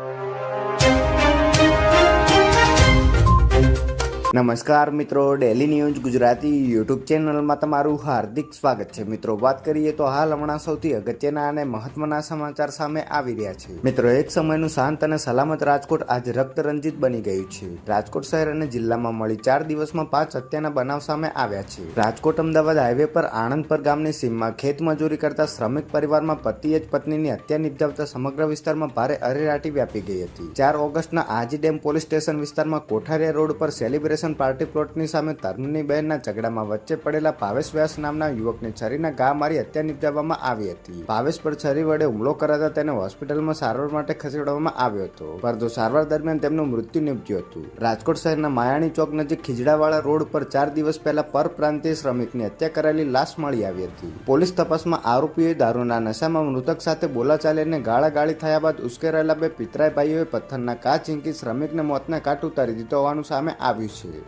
you. નમસ્કાર મિત્રો daily news Gujarati YouTube ચેનલમાં તમારું હાર્દિક સ્વાગત છે. મિત્રો, વાત કરીએ તો હાલ હમણાં સૌથી અગત્યના અને મહત્વના સમાચાર સામે આવી રહ્યા છે. મિત્રો, એક સમયનું શાંત અને સલામત રાજકોટ આજે રક્તરંજિત બની ગયું છે. રાજકોટ શહેર અને જિલ્લામાં મળી ચાર દિવસમાં પાંચ હત્યાના બનાવ સામે આવ્યા છે. રાજકોટ અમદાવાદ હાઈવે પર આણંદપર ગામની સીમમાં ખેત મજૂરી કરતા શ્રમિક પરિવારમાં પતિએ જ પત્નીની હત્યા નિપજાવતા સમગ્ર વિસ્તારમાં ભારે અરેરાટી વ્યાપી ગઈ હતી. ચાર ઓગસ્ટના આજી ડેમ પોલીસ સ્ટેશન વિસ્તારમાં કોઠારિયા રોડ પર સેલિબ્રેશન પાર્ટી પ્લોટની સામે તરુણની બહેનના ઝઘડામાં વચ્ચે પડેલા ભાવેશ વ્યાસ નામના યુવકને છરીના ઘા મારી હત્યા નિપજાવવામાં આવી હતી. ભાવેશ પર છરી વડે હુમલો કરાતા તેને હોસ્પિટલમાં સારવાર માટે ખસેડવામાં આવ્યો હતો. પરંતુ સારવાર દરમિયાન તેમનું મૃત્યુ નિપજ્યું હતું. રાજકોટ શહેરના માયાણી ચોક નજીક ખીજડાવાળા રોડ પર ચાર દિવસ પહેલા પરપ્રાંતીય શ્રમિકની હત્યા કરાયેલી લાશ મળી આવી હતી. પોલીસ તપાસમાં આરોપીઓએ દારૂના નશામાં મૃતક સાથે બોલાચાલીને ગાળાગાળી થયા બાદ ઉશ્કેરાયેલા બે પિતરાઈ ભાઈઓએ પથ્થરના કાચ ઝીંકી શ્રમિકને મોતને કાટ ઉતારી દીધો હોવાનું સામે આવ્યું છે. it.